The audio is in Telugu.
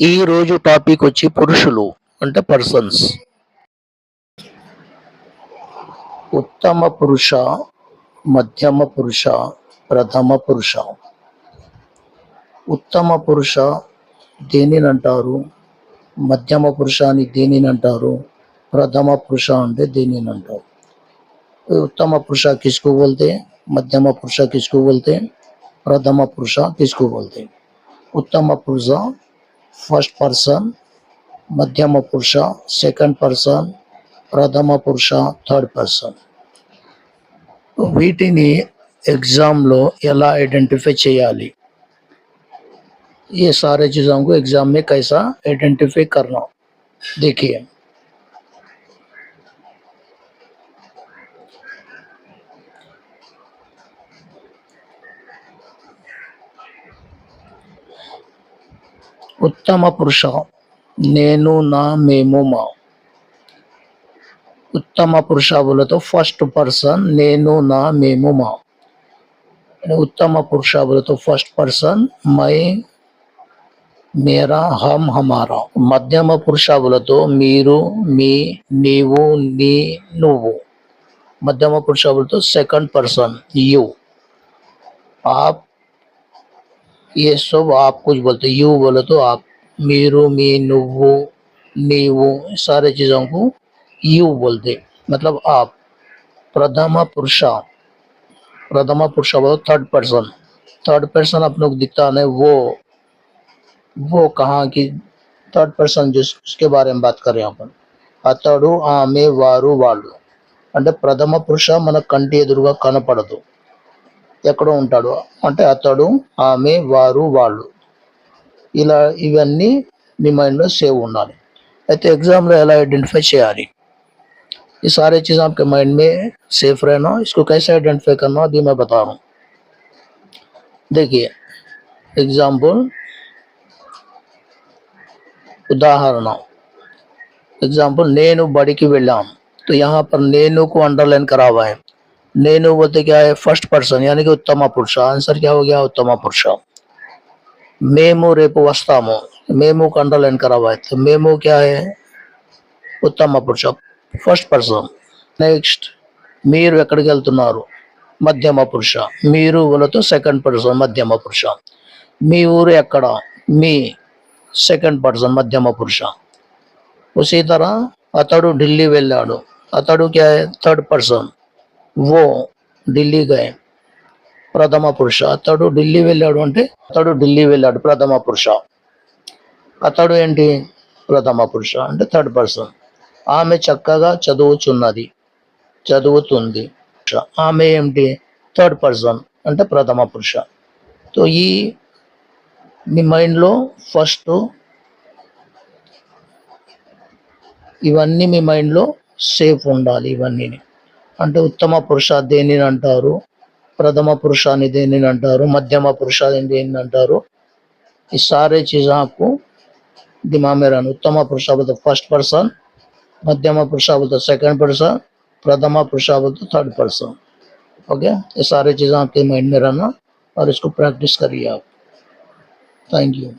ఈ రోజు టాపిక్ వచ్చి పురుషులు అంటే పర్సన్స్ ఉత్తమ పురుష మధ్యమ పురుష ప్రథమ పురుష. ఉత్తమ పురుష దేనిని అంటారు? మధ్యమ పురుష అని దేనిని అంటారు? ప్రథమ పురుష అంటే దేనిని అంటారు? उत्तम पुरुष किसको बोलते हैं मध्यम पुरुष किसको बोलते हैं प्रथम पुरुष किसको बोलते हैं उत्तम पुरुष फर्स्ट पर्सन మధ్యమ పురుష సెకండ్ పర్సన్ ప్రథమ పురుష థర్డ్ పర్సన్ వీటిని ఎగ్జామ్లో ఎలా ఐడెంటిఫై చేయాలి ये सारे चीज़ों को एग्जाम में कैसा आइडेंटिफाई करना देखिए ఉత్తమ పురుష. నేను నా మేము మా. ఉత్తమ పురుషాబులతో ఫస్ట్ పర్సన్ నేను నా మేము మా. ఉత్తమ పురుషాబులతో ఫస్ట్ పర్సన్ మై మేరా హమ్ హమారా. మధ్యమ పురుషాబులతో మీరు మీ నీవు నీ నువ్వు. మధ్యమ పురుషాబులతో second person you AAP you आप ये सब आप कुछ बोलते यू बोले तो आप మీరు మీ నువ్వు నీవు सारे चीजों को यू बोलते मतलब आप प्रथम पुरुष प्रथम पुरुष बोलो थर्ड पर्सन थर्ड पर्सन आप लोग दिखता है वो वो कहाँ की థర్డ్ పర్సన్ जिस उसके बारे में बात कर रहे हैं अपन అతడు ఆమె వారు వాళ్ళు అంటే ప్రథమ పురుష మన కంటి ఎదురుగా కనపడదు ఎక్కడో ఉంటాడు అంటే అతడు ఆమె వారు వాళ్ళు ఇలా ఇవన్నీ మీ మైండ్లో సేవ్ ఉండాలి అయితే ఎగ్జామ్లో ఎలా ఐడెంటిఫై చేయాలి ये सारे चीज़ आपके माइंड में सेफ रहना इसको कैसे आइडेंटिफाई करना अभी मैं बता रहा हूँ देखिए एग्जाम्पल उदाहरण एग्जाम्पल నేను బడికి వెళ్ళాం तो यहाँ पर నేను को अंडरलाइन करा हुआ है నేను बोलते क्या है फर्स्ट पर्सन यानी कि उत्तम पुरुष आंसर क्या हो गया उत्तम पुरुष మేము రేపు వస్తాము మేము को अंडरलाइन करा हुआ है तो మేము क्या है ఉత్తమ పురుష ఫస్ట్ పర్సన్ నెక్స్ట్ మీరు ఎక్కడికి వెళ్తున్నారు మధ్యమ పురుష మీరు వాళ్ళతో సెకండ్ పర్సన్ మధ్యమ పురుష మీ ఊరు ఎక్కడ మీ సెకండ్ పర్సన్ మధ్యమ పురుష ఉసీ తర అతడు ఢిల్లీ వెళ్ళాడు అతడు క్యా థర్డ్ పర్సన్ ఓ ఢిల్లీ గయే. ప్రథమ పురుష. అతడు ఢిల్లీ వెళ్ళాడు అంటే అతడు ఢిల్లీ వెళ్ళాడు ప్రథమ పురుష. అతడు ఏంటి? ప్రథమ పురుష అంటే థర్డ్ పర్సన్ ఆమె చక్కగా చదువుచున్నది చదువుతుంది. ఆమె ఏమిటి థర్డ్ పర్సన్ అంటే ప్రథమ పురుష. సో ఈ మీ మైండ్లో ఫస్ట్ ఇవన్నీ మీ మైండ్లో సేఫ్ ఉండాలి ఇవన్నీ అంటే ఉత్తమ పురుష దేనిని అంటారు ప్రథమ పురుషాన్ని దేనిని అంటారు మధ్యమ పురుషాన్ని దేనిని అంటారు ఈ సారే చీజ్ आपको दिमाग में रहना उत्तम पुरुष बोलते फर्स्ट पर्सन मध्यम पुरुष बोलते सेकंड पर्सन प्रथमा पुरुष बोलते थर्ड पर्सन ओके ये सारे चीज़ें आपके माइंड में रहना और इसको प्रैक्टिस करिए आप थैंक यू